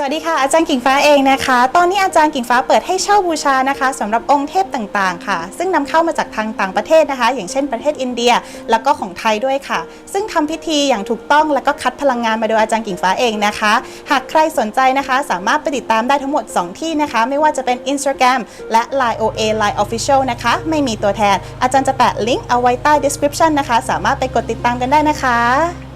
สวัสดีค่ะอาจารย์กิ่งฟ้าเองนะคะ ตอนนี้อาจารย์กิ่งฟ้าเปิดให้เช่าบูชานะคะสำหรับองค์เทพต่างๆ ค่ะ ซึ่งนำเข้ามาจากทางต่างประเทศนะคะ อย่างเช่นประเทศอินเดีย แล้วก็ของไทยด้วยค่ะ ซึ่งทำพิธีอย่างถูกต้องแล้วก็คัดพลังงานมาโดยอาจารย์กิ่งฟ้าเองนะคะ หากใครสนใจนะคะ สามารถไปติดตามได้ทั้งหมด 2 ที่นะคะ ไม่ว่าจะเป็น Instagram และ Line OA Line Official นะคะ ไม่มีตัวแทน อาจารย์จะแปะลิงก์เอาไว้ใต้ description นะคะ สามารถไปกดติดตามกันได้นะคะ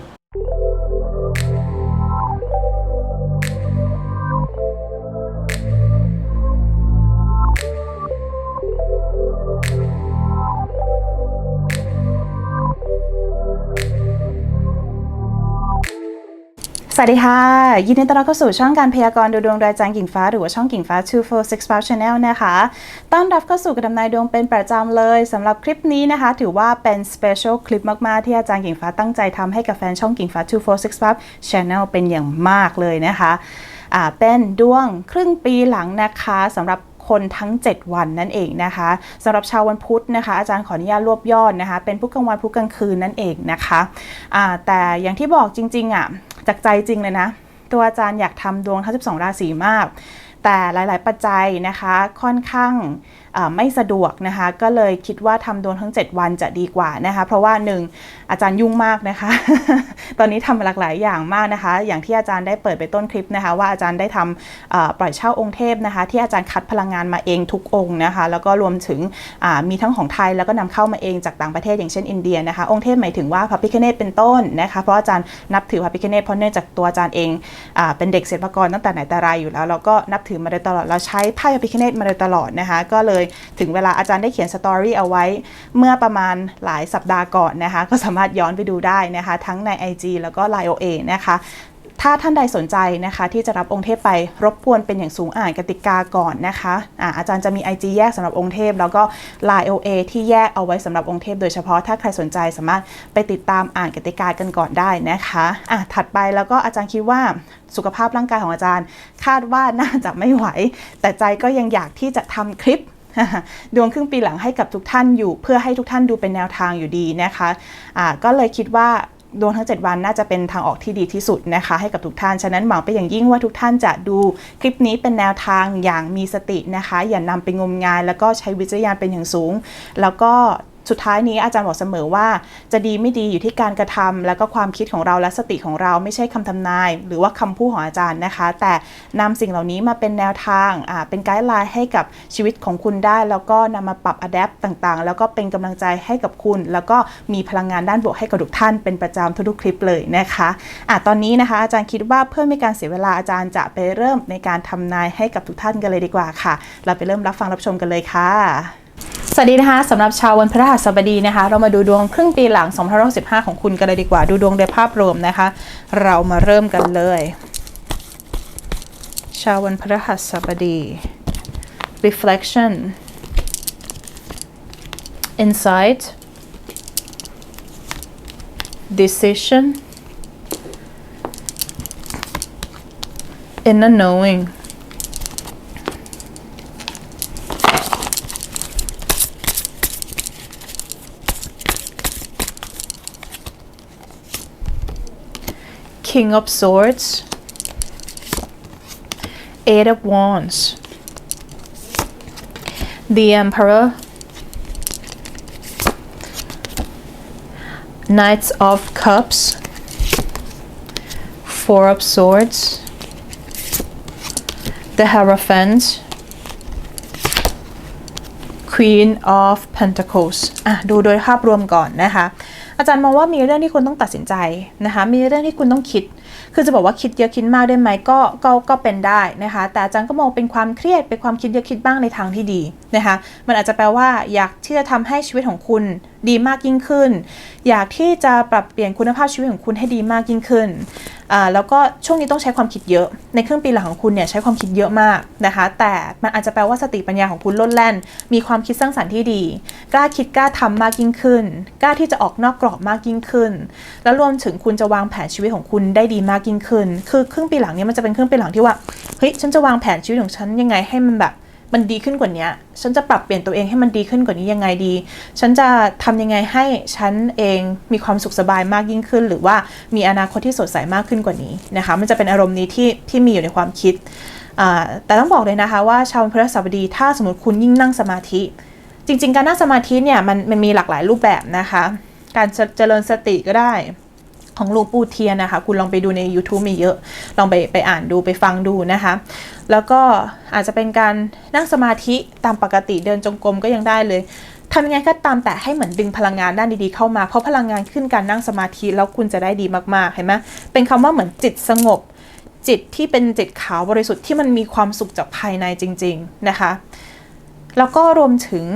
สวัสดีค่ะ ยินดีต้อนรับเข้าสู่ช่องการพยากรณ์ดูดวงโดยอาจารย์กิ่งฟ้า หรือว่าช่องกิ่งฟ้า2465 Channel นะคะ ต้อนรับเข้าสู่การดำนายดวงเป็นประจำเลยสำหรับคลิปนี้นะคะ ถือว่าเป็น special คลิปมาก ๆ ที่อาจารย์กิ่งฟ้าตั้งใจทำให้กับแฟนช่องกิ่งฟ้า2465 Channel เป็นอย่างมากเลยนะคะอ่าเป็นดวงครึ่งปีหลังนะคะสำหรับคนทั้ง 7 วันนั่นเองนะคะสำหรับชาววันพุธนะคะ อาจารย์ขออนุญาตรวบยอดนะคะ เป็นพุธกลางวันพุธกลางคืนนั่นเองนะคะอ่าแต่อย่างที่บอกจริงๆอะ จากใจจริงเลยนะ ตัวอาจารย์อยากทำดวงทั้ง 12 ราศีมาก แต่หลาย ๆ ปัจจัยนะคะค่อนข้าง ไม่สะดวกนะคะ ก็เลยคิดว่าทำดวงทั้ง 7 วันจะดีกว่านะคะ เพราะว่า 1 อาจารย์ยุ่งมากนะคะ ตอนนี้ทำหลากหลายอย่างมากนะคะ อย่างที่อาจารย์ได้เปิดไปต้นคลิปนะคะ ว่าอาจารย์ได้ทำปล่อยเช่าองค์เทพนะคะ ที่อาจารย์คัดพลังงานมาเองทุกองค์นะคะ แล้วก็รวมถึงมีทั้งของไทยแล้วก็นำเข้ามาเองจากต่างประเทศอย่างเช่นอินเดียนะคะ องค์เทพหมายถึงว่าพระพิคเนตเป็นต้นนะคะ เพราะอาจารย์นับถือพระพิคเนตเพราะเนื่องจากตัวอาจารย์เองอเป็นเด็กศิลปกรตั้งแต่ไหนแต่ไรอยู่แล้วเราก็นับถือมาโดยตลอดเราใช้ไพ่พระพิคเนตมาโดยตลอดนะคะ ก็เลยถึงเวลาอาจารย์ได้เขียนสตอรี่เอาไว้ เมื่อประมาณหลายสัปดาห์ก่อนนะคะ ก็สามารถย้อนไปดูได้นะคะ ทั้งใน IG แล้วก็ Line OA นะคะถ้าท่านใดสนใจนะคะที่จะรับองค์เทพไปรบกวนเป็นอย่างสูงอ่านกติกาก่อนนะคะอาอาจารย์จะมี IG แยกสำหรับองค์เทพ แล้วก็ Line OA ที่แยกเอาไว้สำหรับองค์เทพ โดยเฉพาะถ้าใครสนใจสามารถไปติดตามอ่านกติกากันก่อนได้นะคะอะถัดไปแล้วก็อาจารย์คิดว่าสุขภาพร่างกายของอาจารย์ คาดว่าน่าจะไม่ไหว แต่ใจก็ยังอยากที่จะทำคลิป ดวงครึ่งปีหลังให้กับทุกท่านอยู่ เพื่อให้ทุกท่านดูเป็นแนวทางอยู่ดีนะคะะก็เลยคิดว่าดวงทั้ง 7 วันน่าจะเป็นทางออกที่ดีที่สุดนะคะให้กับทุกท่าน ฉะนั้นหวังไปอย่างยิ่งว่าทุกท่านจะดูคลิปนี้เป็นแนวทางอย่างมีสตินะคะ อย่านำไปงมงาย แล้วก็ใช้วิจารณญาณเป็นอย่างสูง แล้วก็ สุดท้ายนี้อาจารย์บอกเสมอว่า จะดีไม่ดีอยู่ที่การกระทำแล้วก็ความคิดของเราและสติของเราไม่ใช่คำทำนาย หรือว่าคำพูดของอาจารย์นะคะ แต่นำสิ่งเหล่านี้มาเป็นแนวทางเป็นไกด์ไลน์ให้กับชีวิตของคุณได้ แล้วก็นำมาปรับอัดแอปต่างๆ แล้วก็เป็นกำลังใจให้กับคุณ แล้วก็มีพลังงานด้านบวกให้กับทุกท่านเป็นประจำทุกๆคลิปเลยนะคะอะตอนนี้นะคะ อาจารย์คิดว่าเพื่อไม่การเสียเวลาอาจารย์จะไปเริ่มในการทำนายให้กับทุกท่านกันเลยดีกว่าค่ะ เราไปเริ่มรับฟังรับชมกันเลยค่ะ สวัสดีนะคะสำหรับชาววันพฤหัสบดีนะคะ เรามาดูดวงครึ่งปีหลัง2565ของคุณกันเลยดีกว่า ดูดวงโดยภาพรวมนะคะ เรามาเริ่มกันเลย ชาววันพฤหัสบดี reflection insight decision inner knowing King of Swords, Eight of Wands, the Emperor, Knights of Cups, Four of Swords, the Hierophant, Queen of Pentacles อ่ะดูโดยภาพรวมก่อนนะคะ อาจารย์มองว่ามีเรื่องที่คุณต้องตัดสินใจนะคะมีเรื่องที่คุณต้องคิด คือจะบอกว่าคิดเยอะคิดมากได้ไหมก็ก็ก็เป็นได้นะคะแต่อาจารย์ก็มองเป็นความเครียดเป็นความคิดเยอะคิดบ้างในทางที่ดีนะคะมันอาจจะแปลว่าอยากที่จะทำให้ชีวิตของคุณ ดีมากยิ่งขึ้น อยากที่จะปรับเปลี่ยนคุณภาพชีวิตของคุณให้ดีมากยิ่งขึ้น แล้วก็ช่วงนี้ต้องใช้ความคิดเยอะ ในครึ่งปีหลังของคุณเนี่ยใช้ความคิดเยอะมากนะคะ แต่มันอาจจะแปลว่าสติปัญญาของคุณล้นแล่น มีความคิดสร้างสรรค์ที่ดี กล้าคิดกล้าทำมากยิ่งขึ้น กล้าที่จะออกนอกกรอบมากยิ่งขึ้น แล้วรวมถึงคุณจะวางแผนชีวิตของคุณได้ดีมากยิ่งขึ้น คือครึ่งปีหลังเนี้มันจะเป็นครึ่งปีหลังที่ว่า เฮ้ย ฉันจะวางแผนชีวิตของฉันยังไงให้มันแบบ มันดีขึ้นกว่านี้ ฉันจะปรับเปลี่ยนตัวเองให้มันดีขึ้นกว่านี้ยังไงดี ฉันจะทำยังไงให้ฉันเองมีความสุขสบายมากยิ่งขึ้น หรือว่ามีอนาคตที่สดใสมากขึ้นกว่านี้นะคะ มันจะเป็นอารมณ์นี้ที่ที่มีอยู่ในความคิด แต่ต้องบอกเลยนะคะว่าชาวพฤหัสบดีถ้าสมมติคุณยิ่งนั่งสมาธิ จริง ๆ การนั่งสมาธิเนี่ยมันมันมีหลากหลายรูปแบบนะคะ การเจริญสติก็ได้ ของหลวงปู่เทียนนะคะ คุณลองไปดูใน YouTube มีเยอะลองไปไปอ่านดูไปฟังดูนะคะ แล้วก็อาจจะเป็นการนั่งสมาธิตามปกติเดินจงกรมก็ยังได้เลยทำยังไงก็ตามแต่ให้เหมือนดึงพลังงานด้านดีๆเข้ามา เพราะพลังงานขึ้นการนั่งสมาธิแล้วคุณจะได้ดีมากๆเห็นไหมเป็นคำว่าเหมือนจิตสงบ จิตที่เป็นจิตขาวบริสุทธิ์ที่มันมีความสุขจากภายในจริง ๆนะคะ แล้วก็รวมถึง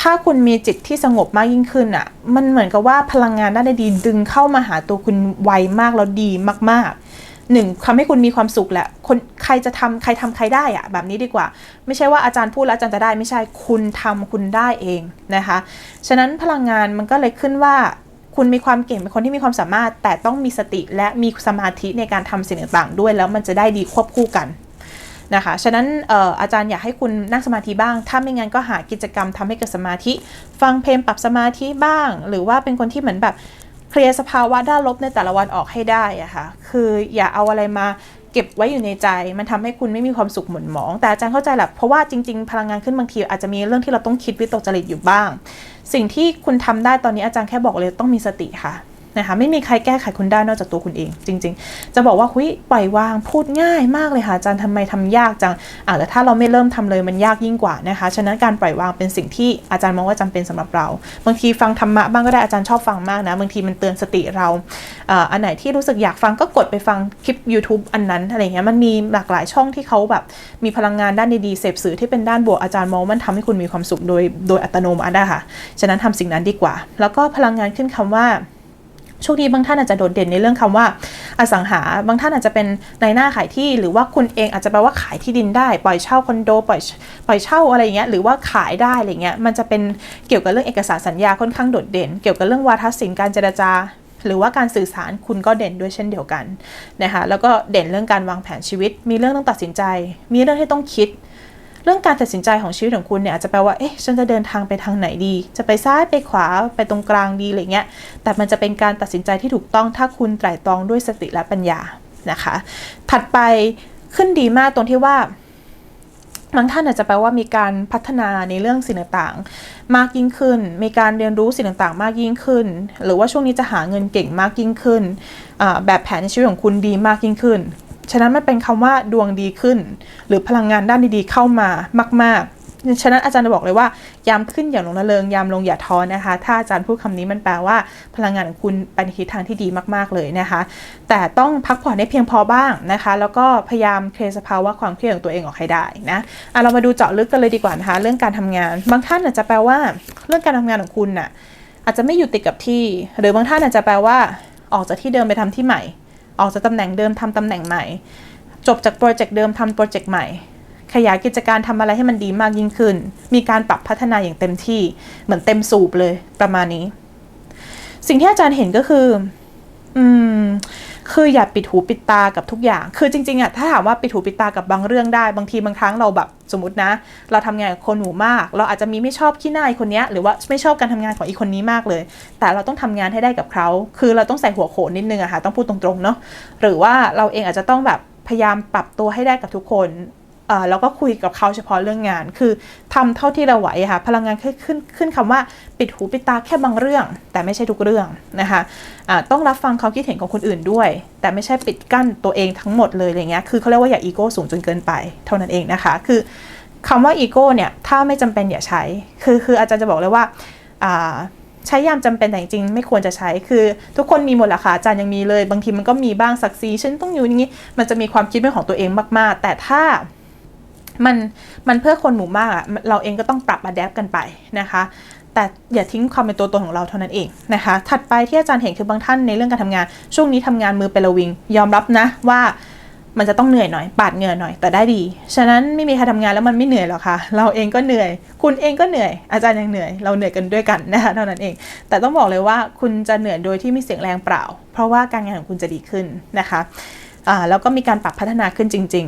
ถ้าคุณมีจิตที่สงบมากยิ่งขึ้นอะ่ะ มันเหมือนกับว่าพลังงานด้านดีดึงเข้ามาหาตัวคุณไวมากแล้วดีมากๆหนึ่งทำให้คุณมีความสุขแหละคนใครจะทำใครทำใครได้อะแบบนี้ดีกว่า ไม่ใช่ว่าอาจารย์พูดแล้วอาจารย์จะได้ไม่ใช่คุณทำคุณได้เองนะคะฉะนั้นพลังงานมันก็เลยขึ้นว่าคุณมีความเก่งเป็นคนที่มีความสามารถ แต่ต้องมีสติและมีสมาธิในการทำสิ่งต่างๆ ด้วยแล้วมันจะได้ดีควบคู่กัน นะคะ ฉะนั้นอออาจารย์อยากให้คุณนั่งสมาธิบ้าง ถ้าไม่งั้นก็หากิจกรรมทำให้เกิดสมาธิ ฟังเพลงปรับสมาธิบ้าง หรือว่าเป็นคนที่เหมือนแบบเคลียร์สภาวะด้านลบในแต่ละวันออกให้ได้อะคะ่ะ คืออย่าเอาอะไรมาเก็บไว้อยู่ในใจ มันทำให้คุณไม่มีความสุขหม่นหมอง แต่อาจารย์เข้าใจแหละ เพราะว่าจริงๆ พลังงานขึ้นบางทีอาจจะมีเรื่องที่เราต้องคิดวิตกจริตอยู่บ้าง สิ่งที่คุณทำได้ตอนนี้อาจารย์แค่บอกเลยต้องมีสติค่ะ นะคะไม่มีใครแก้ไขคุณได้นอกจากตัวคุณเอง จริง ๆ จะบอกว่าคุยปล่อยวางพูดง่ายมากเลยค่ะอาจารย์ทำไมทำยากจังอ่าแต่ถ้าเราไม่เริ่มทำเลยมันยากยิ่งกว่านะคะฉะนั้นการปล่อยวางเป็นสิ่งที่อาจารย์มองว่าจำเป็นสำหรับเรา บางทีฟังธรรมะบ้างก็ได้อาจารย์ชอบฟังมากนะบางทีมันเตือนสติเราอ่าอันไหนที่รู้สึกอยากฟังก็กดไปฟังคลิป YouTube อันนั้นอะไรเงี้ยมันมีหลากหลายช่องที่เขาแบบมีพลังงานด้านดีๆเสพสื่อที่เป็นด้านบวกอาจารย์มองมันทำให้คุณมีความสุขโดยโดยอัตโนมัติอะค่ะฉะนั้นทำสิ่งนั้นดีกว่า แล้วก็พลังงานขึ้นคำว่า โชคดีบางท่านอาจจะโดดเด่นในเรื่องคำว่าอสังหา บางท่านอาจจะเป็นในหน้าขายที่ หรือว่าคุณเองอาจจะแปลว่าขายที่ดินได้ ปล่อยเช่าคอนโด ปล่อยปล่อยเช่าอะไรอย่างเงี้ย หรือว่าขายได้อะไรเงี้ย มันจะเป็นเกี่ยวกับเรื่องเอกสารสัญญาค่อนข้างโดดเด่น เกี่ยวกับเรื่องวาทศิลป์การเจรจาหรือว่าการสื่อสารคุณก็เด่นด้วยเช่นเดียวกันนะคะแล้วก็เด่นเรื่องการวางแผนชีวิต มีเรื่องต้องตัดสินใจ มีเรื่องที่ต้องคิด เรื่องการตัดสินใจของชีวิตของคุณเนี่ยอาจจะแปลว่า เอ๊ะ ฉันจะเดินทางไปทางไหนดี จะไปซ้ายไปขวาไปตรงกลางดีอะไรเงี้ย แต่มันจะเป็นการตัดสินใจที่ถูกต้องถ้าคุณไตร่ตรองด้วยสติและปัญญา นะคะ ถัดไปขึ้นดีมากตรงที่ว่าบางท่านอาจจะแปลว่ามีการพัฒนาในเรื่องสิ่งต่างๆ มากยิ่งขึ้น มีการเรียนรู้สิ่งต่างๆ มากยิ่งขึ้น หรือว่าช่วงนี้จะหาเงินเก่งมากยิ่งขึ้น แบบแผนในชีวิตของคุณดีมากยิ่งขึ้น ฉะนั้นมันเป็นคำว่าดวงดีขึ้น หรือพลังงานด้านดีๆ เข้ามามาก ๆ ฉะนั้นอาจารย์จะบอกเลยว่ายามขึ้นอย่าลงละเริงยามลงอย่าท้อนะคะ ถ้าอาจารย์พูดคำนี้มันแปลว่าพลังงานของคุณไปในทิศทางที่ดีมากๆเลยนะคะ แต่ต้องพักผ่อนให้เพียงพอบ้างนะคะ แล้วก็พยายามเคลียร์สภาวะความเครียดของตัวเองออกให้ได้นะะเรามาดูเจาะลึกกันเลยดีกว่านะคะ เรื่องการทำงาน บางท่านอาจจะแปลว่า เรื่องการทำงานของคุณน่ะอาจจะไม่อยู่ติดกับที่ หรือบางท่านอาจจะแปลว่าออกจากที่เดิมไปทำที่ใหม่ ออกจากตำแหน่งเดิมทำตำแหน่งใหม่ จบจากโปรเจกต์เดิมทำโปรเจกต์ใหม่ ขยายกิจการทำอะไรให้มันดีมากยิ่งขึ้น มีการปรับพัฒนาอย่างเต็มที่เหมือนเต็มสูบเลยประมาณนี้ สิ่งที่อาจารย์เห็นก็คือ อืม คืออย่าปิดหูปิดตากับทุกอย่าง คือจริงๆอะถ้าถามว่าปิดหูปิดตากับบางเรื่องได้ บางทีบางครั้งเราแบบสมมตินะ เราทำงานกับคนหมู่มาก เราอาจจะมีไม่ชอบขี้หน้าคนนี้หรือว่าไม่ชอบการทำงานของอีกคนนี้มากเลย แต่เราต้องทำงานให้ได้กับเขา คือเราต้องใส่หัวโขนนิดนึงอะค่ะ ต้องพูดตรงๆเนาะ หรือว่าเราเองอาจจะต้องแบบพยายามปรับตัวให้ได้กับทุกคน แล้วก็คุยกับเขาเฉพาะเรื่องงาน คือทำเท่าที่เราไหวค่ะ พลังงานขึ้นขึ้นขึ้นคำว่าปิดหูปิดตาแค่บางเรื่อง แต่ไม่ใช่ทุกเรื่องนะคะะต้องรับฟังความคิดเห็นของคนอื่นด้วย แต่ไม่ใช่ปิดกั้นตัวเองทั้งหมดเลยอะไรเงี้ย คือเขาเรียกว่าอย่าอีโก้สูงจนเกินไป เท่านั้นเองนะคะ คือคำว่าอีโก้เนี่ยถ้าไม่จำเป็นอย่าใช้ คือคืออาจารย์จะบอกเลยว่าใช้ยามจำเป็นแต่จริงไม่ควรจะใช้ คือ ทุกคนมีหมดแหละค่ะอาจารย์ยังมีเลย บางทีมันก็มีบ้างศักดิ์ศรีฉันต้องอยู่อย่างนี้ มันจะมีความคิดเป็นของตัวเองมาก ๆ แต่ถ้า มันมันเพื่อคนหมู่มากอะเราเองก็ต้องปรับอัดแอปกันไปนะคะ แต่อย่าทิ้งความเป็นตัวตนของเราเท่านั้นเองนะคะ ถัดไปที่อาจารย์เห็นคือบางท่านในเรื่องการทำงาน ช่วงนี้ทำงานมือเป็นระวิง ยอมรับนะว่ามันจะต้องเหนื่อยหน่อย ปาดเหงื่อหน่อยแต่ได้ดี ฉะนั้นไม่มีใครทำงานแล้วมันไม่เหนื่อยหรอกค่ะ เราเองก็เหนื่อย คุณเองก็เหนื่อย อาจารย์ยังเหนื่อย เราเหนื่อยกันด้วยกันนะคะเท่านั้นเอง แต่ต้องบอกเลยว่าคุณจะเหนื่อยโดยที่ไม่เสียงแรงเปล่า เพราะว่าการงานของคุณจะดีขึ้นนะคะอ่าแล้วก็มีการปรับพัฒนาขึ้นจริง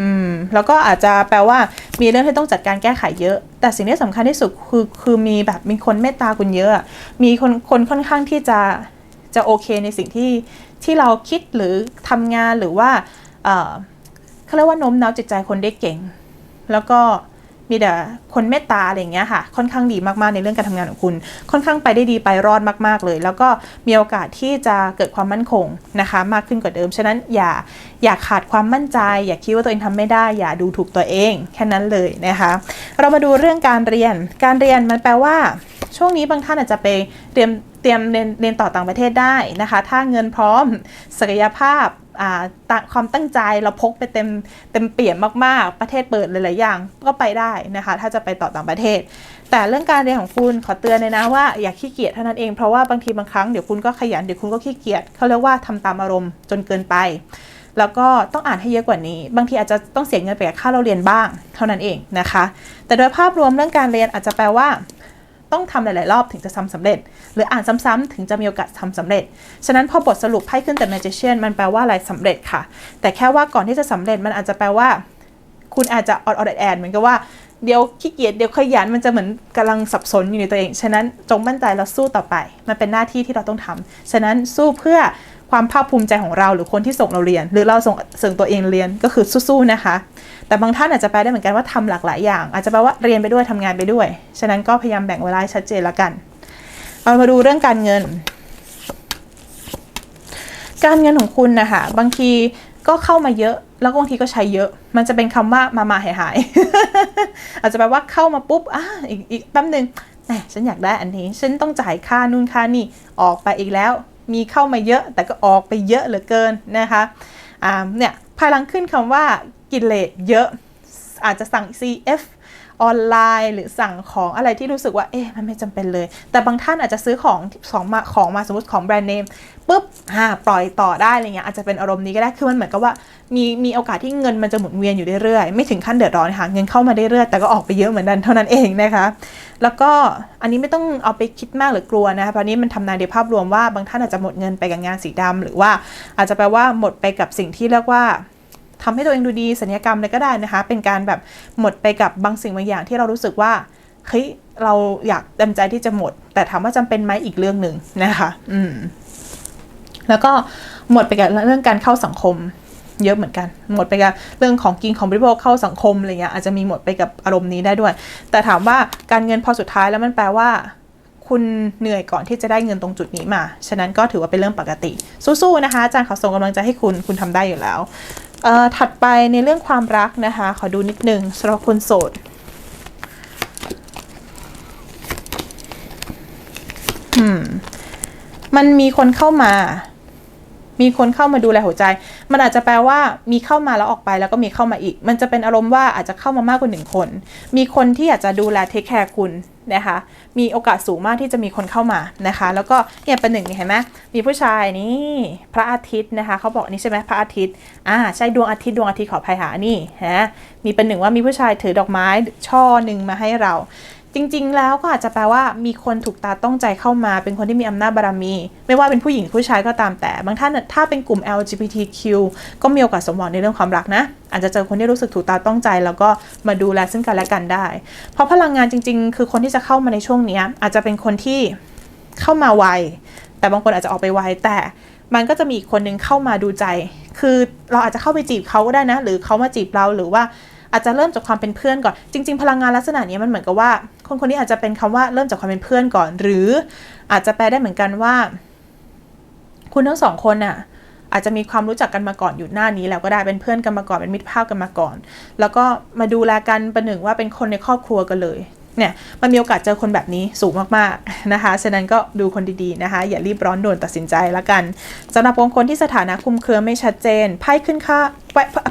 อืมแล้วก็อาจจะแปลว่ามีเรื่องที่ต้องจัดการแก้ไขเยอะ แต่สิ่งที่สำคัญที่สุดคือคือมีแบบมีคนเมตตาคุณเยอะ มีคนคนค่อนข้างที่จะจะโอเคในสิ่งที่ที่เราคิดหรือทำงานหรือว่าเอ่อเขาเรียกว่าโน้มน้าวจิตใจคนได้เก่ง แล้วก็ มีแต่คนเมตตาอะไรอย่างเงี้ยค่ะ ค่อนข้างดีมากๆในเรื่องการทำงานของคุณ ค่อนข้างไปได้ดีไปรอดมากๆเลย แล้วก็มีโอกาสที่จะเกิดความมั่นคงนะคะ มากขึ้นกว่าเดิม ฉะนั้นอย่าอย่าขาดความมั่นใจ อย่าคิดว่าตัวเองทำไม่ได้ อย่าดูถูกตัวเองแค่นั้นเลยนะคะ เรามาดูเรื่องการเรียน การเรียนมันแปลว่า ช่วงนี้บางท่านอาจจะไปเตรียมเตรียมเรียนเรียนต่อต่างประเทศได้นะคะ ถ้าเงินพร้อมศักยภาพ ความตั้งใจเราพกไปเต็มเต็มเปี่ยมมากๆ ประเทศเปิดหลายๆอย่าง ก็ไปได้นะคะ ถ้าจะไปต่อต่างประเทศ แต่เรื่องการเรียนของคุณขอเตือนเลยนะว่าอย่าขี้เกียจเท่านั้นเองเพราะว่าบางทีบางครั้งเดี๋ยวคุณก็ขยันเดี๋ยวคุณก็ขี้เกียจเขาเรียกว่าทำตามอารมณ์จนเกินไป แล้วก็ต้องอ่านให้เยอะกว่านี้ บางทีอาจจะต้องเสียเงินไปกับค่าเราเรียนบ้าง เท่านั้นเองนะคะ แต่โดยภาพรวมเรื่องการเรียนอาจจะแปลว่า ต้องทำหลายๆ รอบถึงจะทำสำเร็จ หรืออ่านซ้ำๆถึงจะมีโอกาสทำสำเร็จ ฉะนั้นพอบทสรุปไพ่ขึ้นแต่ magician มันแปลว่าอะไรสำเร็จค่ะ แต่แค่ว่าก่อนที่จะสำเร็จมันอาจจะแปลว่า คุณอาจจะออดออดแอดเหมือนกับว่าเดี๋ยวขี้เกียจเดี๋ยวขยันมันจะเหมือนกำลังสับสนอยู่ในตัวเอง ฉะนั้นจงมั่นใจแล้วสู้ต่อไป มันเป็นหน้าที่ที่เราต้องทำฉะนั้นสู้เพื่อความภาคภูมิใจของเราหรือคนที่ส่งเราเรียน หรือเราส่งส่งตัวเองเรียนก็คือสู้ๆนะคะ แต่บางท่านอาจจะแปลได้เหมือนกันว่าทำหลากหลายอย่าง อาจจะแปลว่าเรียนไปด้วยทำงานไปด้วย ฉะนั้นก็พยายามแบ่งเวลาชัดเจนละกันเรามาดูเรื่องการเงิน การเงินของคุณนะคะบางทีก็เข้ามาเยอะแล้วบางทีก็ใช้เยอะ มันจะเป็นคำว่ามามาหายหายอาจจะแปลว่าเข้ามาปุ๊บอะอีกอีกแป๊บหนึ่งแหมฉันอยากได้อันนี้ฉันต้องจ่ายค่านู่นค่านี่ออกไปอีกแล้ว มีเข้ามาเยอะแต่ก็ออกไปเยอะเหลือเกินนะคะอ่าเนี่ยภายหลังขึ้นคำว่า กิเลสเยอะอาจจะสั่ง CF ออนไลน์หรือสั่งของอะไรที่รู้สึกว่าเอ๊ะมันไม่จำเป็นเลย แต่บางท่านอาจจะซื้อของของมาของมาสมมติของแบรนด์เนมปุ๊บอ่าปล่อยต่อได้อะไรเงี้ยอาจจะเป็นอารมณ์นี้ก็ได้คือมันเหมือนกับว่ามีมีโอกาสที่เงินมันจะหมุนเวียนอยู่เรื่อยๆไม่ถึงขั้นเดือดร้อนค่ะเงินเข้ามาเรื่อยๆแต่ก็ออกไปเยอะเหมือนกันเท่านั้นเองนะคะแล้วก็อันนี้ไม่ต้องเอาไปคิดมากหรือกลัวนะคะเพราะนี้มันทำนายในภาพรวมว่าบางท่านอาจจะหมดเงินไปกับงานสีดำหรือว่าอาจจะแปลว่าหมดไปกับสิ่งที่เรียกว่า ทำให้ตัวเองดูดีสัญญกรรมอะไรก็ได้นะคะ เป็นการแบบหมดไปกับบางสิ่งบางอย่างที่เรารู้สึกว่าเฮ้ยเราอยากเต็มใจที่จะหมด แต่ถามว่าจำเป็นไหมอีกเรื่องหนึ่งนะคะ อืม แล้วก็หมดไปกับเรื่องการเข้าสังคม เยอะเหมือนกัน หมดไปกับเรื่องของกินของบริโภคเข้าสังคมอะไรเงี้ยอาจจะมีหมดไปกับอารมณ์นี้ได้ด้วย แต่ถามว่าการเงินพอสุดท้ายแล้วมันแปลว่าคุณเหนื่อยก่อนที่จะได้เงินตรงจุดนี้มา ฉะนั้นก็ถือว่าเป็นเรื่องปกติ สู้ๆนะคะ อาจารย์ขอส่งกำลังใจให้คุณ คุณทำได้อยู่แล้ว ถัดไปในเรื่องความรักนะคะ ขอดูนิดนึงสำหรับคนโสดอืมมันมีคนเข้ามา มีคนเข้ามาดูแลหัวใจ มันอาจจะแปลว่ามีเข้ามาแล้วออกไปแล้วก็มีเข้ามาอีก มันจะเป็นอารมณ์ว่าอาจจะเข้ามามากกว่าหนึ่งคน มีคนที่อยากจะดูแลเทคแคร์คุณนะคะ มีโอกาสสูงมากที่จะมีคนเข้ามานะคะ แล้วก็เนี่ยเป็นหนึ่งนี่เห็นไหมมีผู้ชายนี่พระอาทิตย์นะคะเขาบอกนนี้ใช่ไหมพระอาทิตย์อ่าใช่ดวงอาทิตย์ดวงอาทิตย์ขอภัยหานี่ฮะมีเป็นหนึ่งว่ามีผู้ชายถือดอกไม้ช่อหนึ่งมาให้เรา จริง ๆ แล้วก็อาจจะแปลว่ามีคนถูกตาต้องใจเข้ามา เป็นคนที่มีอำนาจบารมี ไม่ว่าเป็นผู้หญิงผู้ชายก็ตามแต่ บางท่านถ้าเป็นกลุ่ม LGBTQ ก็มีโอกาสสมหวังในเรื่องความรักนะ อาจจะเจอคนที่รู้สึกถูกตาต้องใจ แล้วก็มาดูแลซึ่งกันและกันได้ เพราะพลังงานจริง ๆ คือคนที่จะเข้ามาในช่วงนี้อาจจะเป็นคนที่เข้ามาไวแต่บางคนอาจจะออกไปไวแต่มันก็จะมีอีกคนนึงเข้ามาดูใจ คือเราอาจจะเข้าไปจีบเขาก็ได้นะ หรือเขามาจีบเราหรือว่า อาจจะเริ่มจากความเป็นเพื่อนก่อน จริง ๆ พลังงานลักษณะนี้มันเหมือนกับว่า คนคนนี้อาจจะเป็นคำว่าเริ่มจากความเป็นเพื่อนก่อน หรืออาจจะแปลได้เหมือนกันว่า คุณทั้งสองคนน่ะอาจจะมีความรู้จักกันมาก่อนอยู่หน้านี้แล้วก็ได้เป็นเพื่อนกันมาก่อนเป็นมิตรภาพกันมาก่อน แล้วก็มาดูแลกันประหนึ่งว่าเป็นคนในครอบครัวกันเลย เนี่ยมันมีโอกาสเจอคนแบบนี้สูงมากๆนะคะฉะนั้นก็ดูคนดีๆนะคะ อย่ารีบร้อนด่วนตัดสินใจละกันสำหรับบางคนที่สถานะคุมเครือไม่ชัดเจนไพ่ขึ้นค่า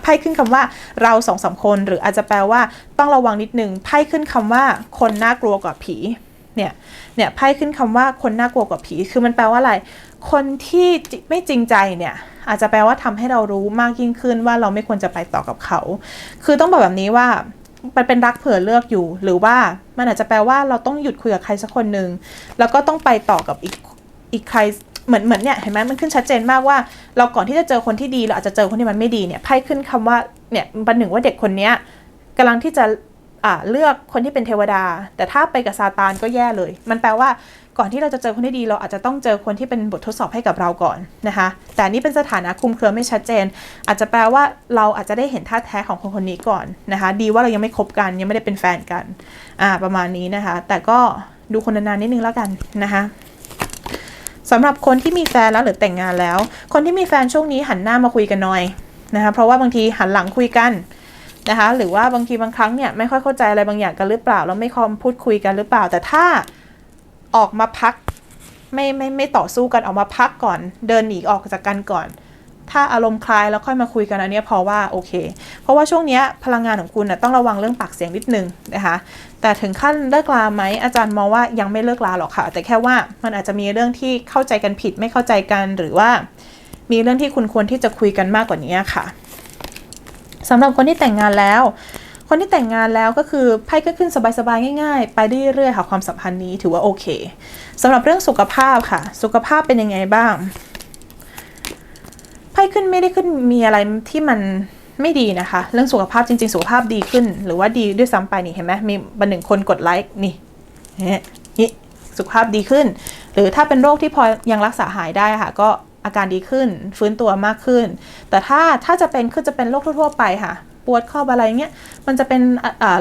ไพ่ขึ้นคำว่าเราสองสามคน หรืออาจจะแปลว่าต้องระวังนิดนึงไพ่ขึ้นคำว่าคนน่ากลัวกว่าผีเนี่ย เนี่ยไพ่ขึ้นคำว่าคนน่ากลัวกว่าผี คือมันแปลว่าอะไร คนที่ไม่จริงใจเนี่ย อาจจะแปลว่าทำให้เรารู้มากยิ่งขึ้นว่าเราไม่ควรจะไปต่อกับเขา คือต้องบอกแบบนี้ว่า มันเป็นรักเผื่อเลือกอยู่ หรือว่ามันอาจจะแปลว่าเราต้องหยุดคุยกับใครสักคนหนึ่งแล้วก็ต้องไปต่อกับอีกอีกใครเหมือนเหมือนเนี่ยเห็นไหมมันขึ้นชัดเจนมากว่า เราก่อนที่จะเจอคนที่ดีเราอาจจะเจอคนที่มันไม่ดีเนี่ยไพ่ขึ้นคำว่าเนี่ยประหนึ่งว่าเด็กคนเนี้ยกำลังที่จะอ่าเลือกคนที่เป็นเทวดา แต่ถ้าไปกับซาตานก็แย่เลย มันแปลว่า ก่อนที่เราจะเจอคนที่ดีเราอาจจะต้องเจอคนที่เป็นบททดสอบให้กับเราก่อนนะคะ แต่นี่เป็นสถานะคลุมเครือไม่ชัดเจน อาจจะแปลว่าเราอาจจะได้เห็นท่าแท้ของคนคนนี้ก่อนนะคะ ดีว่าเรายังไม่คบกันยังไม่ได้เป็นแฟนกันอ่าประมาณนี้นะคะ แต่ก็ดูคนนานๆนิดนึงแล้วกันนะคะสำหรับคนที่มีแฟนแล้วหรือแต่งงานแล้ว คนที่มีแฟนช่วงนี้หันหน้ามาคุยกันหน่อยนะคะ เพราะว่าบางทีหันหลังคุยกันนะคะ หรือว่าบางทีบางครั้งเนี่ยไม่ค่อยเข้าใจอะไรบางอย่างกันหรือเปล่าแล้วไม่คอมพูดคุยกันหรือเปล่า แต่ถ้า ออกมาพัก ไม่ไม่ไม่ต่อสู้กันออกมาพักก่อน เดินหนีออกจากกันก่อน ถ้าอารมณ์คลายแล้วค่อยมาคุยกันอันเนี้ยพอว่าโอเค เพราะว่าช่วงนี้พลังงานของคุณนะต้องระวังเรื่องปากเสียงนิดนึงนะคะแต่ถึงขั้นเลิกลาไหมอาจารย์มองว่ายังไม่เลิกลาหรอกค่ะ แต่แค่ว่ามันอาจจะมีเรื่องที่เข้าใจกันผิดไม่เข้าใจกันหรือว่า มีเรื่องที่คุณควรที่จะคุยกันมากกว่านี้ค่ะสำหรับคนที่แต่งงานแล้ว คนที่แต่งงานแล้วก็คือไพ่ก็ขึ้นสบายๆง่าย ๆ ไปได้เรื่อยๆค่ะความสัมพันธ์นี้ถือว่าโอเคสำหรับเรื่องสุขภาพค่ะ สุขภาพเป็นยังไงบ้างไพ่ขึ้นไม่ได้ขึ้นมีอะไรที่มันไม่ดีนะคะ เรื่องสุขภาพจริง ๆ สุขภาพดีขึ้น หรือว่าดีด้วยซ้ำไปนี่เห็นไหมมีบันหนึ่งคนกดไลค์นี่นี่ยนี่สุขภาพดีขึ้น หรือถ้าเป็นโรคที่พอยังรักษาหายได้ค่ะ ก็อาการดีขึ้น ฟื้นตัวมากขึ้น แต่ถ้าถ้าจะเป็นคือจะเป็นโรคทั่ว ๆ ไปค่ะ ปวดข้ออะไรเงี้ยมันจะเป็น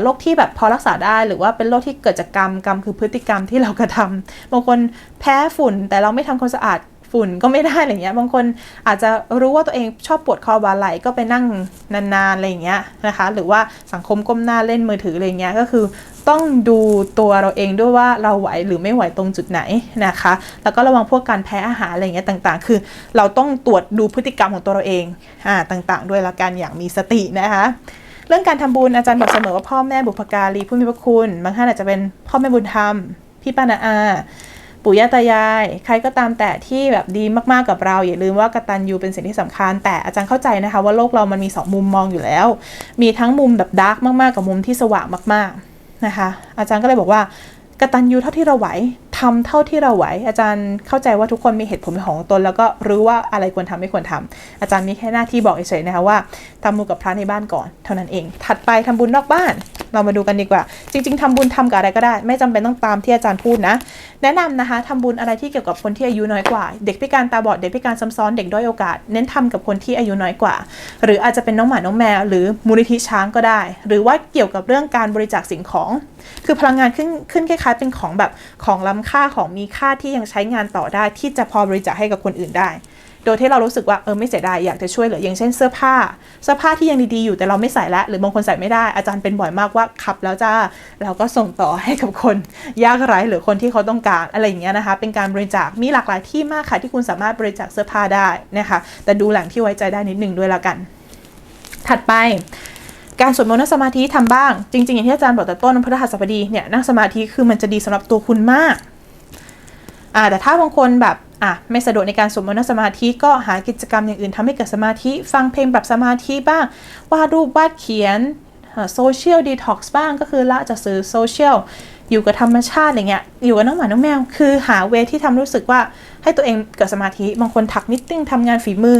โรคที่แบบพอรักษาได้หรือว่าเป็นโรคที่เกิดจากกรรมกรรมคือพฤติกรรมที่เรากระทำบางคนแพ้ฝุ่นแต่เราไม่ทำความสะอาด ฝุ่นก็ไม่ได้อะไรเงี้ย บางคนอาจจะรู้ว่าตัวเองชอบปวดคอบ่าไหลก็ไปนั่งนานๆอะไรเงี้ยนะคะ หรือว่าสังคมก้มหน้าเล่นมือถืออะไรเงี้ยก็คือต้องดูตัวเราเองด้วยว่าเราไหวหรือไม่ไหวตรงจุดไหนนะคะ แล้วก็ระวังพวกการแพ้อาหารอะไรเงี้ยต่างๆ คือเราต้องตรวจดูพฤติกรรมของตัวเราเองอ่าต่างๆ ด้วยละกันอย่างมีสตินะคะเรื่องการทำบุญอาจารย์บอกเสมอว่าพ่อแม่บุพการีผู้มีพระคุณ บางท่านอาจจะเป็นพ่อแม่บุญธรรม พี่ป้านาอา ปู่ย่าตายาย ใครก็ตามแต่ที่แบบดีมากๆกับเรา อย่าลืมว่ากตัญญูเป็นสิ่งที่สำคัญ แต่อาจารย์เข้าใจนะคะว่าโลกเรามันมีสองมุมมองอยู่แล้ว มีทั้งมุมแบบดาร์กมากๆ กับมุมที่สว่างมากๆนะคะ อาจารย์ก็เลยบอกว่ากตัญญูเท่าที่เราไหวทำเท่าที่เราไหว อาจารย์เข้าใจว่าทุกคนมีเหตุผลของตน แล้วก็รู้ว่าอะไรควรทำไม่ควรทำอาจารย์มีแค่หน้าที่บอกเฉยๆนะคะว่าทำบุญกับพระในบ้านก่อน เท่านั้นเอง ถัดไปทำบุญนอกบ้าน เรามาดูกันดีกว่า จริง ๆทำบุญทำกับอะไรก็ได้ ไม่จำเป็นต้องตามที่อาจารย์พูดนะ แนะนำนะคะทำบุญอะไรที่เกี่ยวกับคนที่อายุน้อยกว่า เด็กพิการตาบอดเด็กพิการซ้ำซ้อนเด็กด้อยโอกาส เน้นทำกับคนที่อายุน้อยกว่า หรืออาจจะเป็นน้องหมาน้องแมวหรือมูลนิธิช้างก็ได้ หรือว่าเกี่ยวกับเรื่องการบริจาคสิ่งของ คือพลังงานขึ้นขึ้นคล้ายๆเป็นของแบบของล้ำค่าของมีค่าที่ยังใช้งานต่อได้ ที่จะพอบริจาคให้กับคนอื่นได้ โดยที่เรารู้สึกว่าเออไม่เสียดายอยากจะช่วยเหลืออย่างเช่นเสื้อผ้า เสื้อผ้าที่ยังดีๆอยู่แต่เราไม่ใส่แล้วหรือบางคนใส่ไม่ได้อาจารย์เป็นบ่อยมากว่าขับแล้วจ้าเราก็ส่งต่อให้กับคนยากไร้หรือคนที่เขาต้องการอะไรอย่างเงี้ยนะคะ เป็นการบริจาคมีหลากหลายที่มากค่ะที่คุณสามารถบริจาคเสื้อผ้าได้นะคะแต่ดูแหล่งที่ไว้ใจได้นิดนึงด้วยละกัน ถัดไปการสวดมนต์นั่งสมาธิทำบ้าง จริงๆ อย่างที่อาจารย์บอกแต่ต้นพฤหัสบดีเนี่ยนั่งสมาธิคือมันจะดีสำหรับตัวคุณมากอ่าแต่ถ้าบางคนแบบ อะไม่สะดวกในการสวดมนต์นั่งสมาธิก็หากิจกรรมอย่างอื่นทำให้เกิดสมาธิ ฟังเพลงปรับสมาธิบ้างวาดรูปวาดเขียนโซเชียลดีท็อกซ์บ้างก็คือละจากสื่อโซเชียลอยู่กับธรรมชาติอย่างเงี้ยอยู่กับน้องหมาน้องแมว คือหาเวที่ทำรู้สึกว่าให้ตัวเองเกิดสมาธิ บางคนถักนิตติ้งทำงานฝีมือ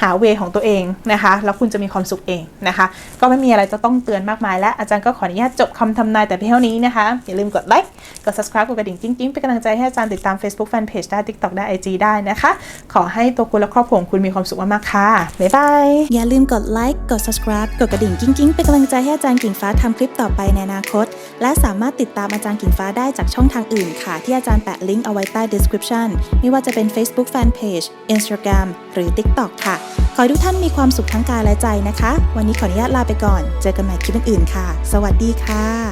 หาเวของตัวเองนะคะ แล้วคุณจะมีความสุขเองนะคะ ก็ไม่มีอะไรจะต้องเตือนมากมายและอาจารย์ก็ขออนุญาตจบคำทำนายแต่เพียงเท่านี้นะคะ อย่าลืมกดไลค์กด subscribe กดกระดิ่งจริงๆเป็นกำลังใจให้อาจารย์ติดตาม Facebook Fanpage ได้ TikTok ได้ IG ได้นะคะ ขอให้ตัวคุณและครอบครัวของคุณมีความสุขมากๆค่ะบ๊ายบายอย่าลืมกดไลค์กด subscribe กดกระดิ่งกิ้งๆเป็นกำลังใจให้อาจารย์กิ่งฟ้าทำคลิปต่อไปในอนาคต และสามารถติดตามอาจารย์กิ่งฟ้าได้จากช่องทางอื่นค่ะ ที่อาจารย์แปะลิงก์เอาไว้ใต้ description ไม่ว่าจะเป็น Facebook Fanpage Instagram หรือ TikTok ค่ะขอให้ทุกท่านมีความสุขทั้งกายและใจนะคะ วันนี้ขออนุญาตลาไปก่อน เจอกันใหม่คลิปอื่นๆค่ะ สวัสดีค่ะ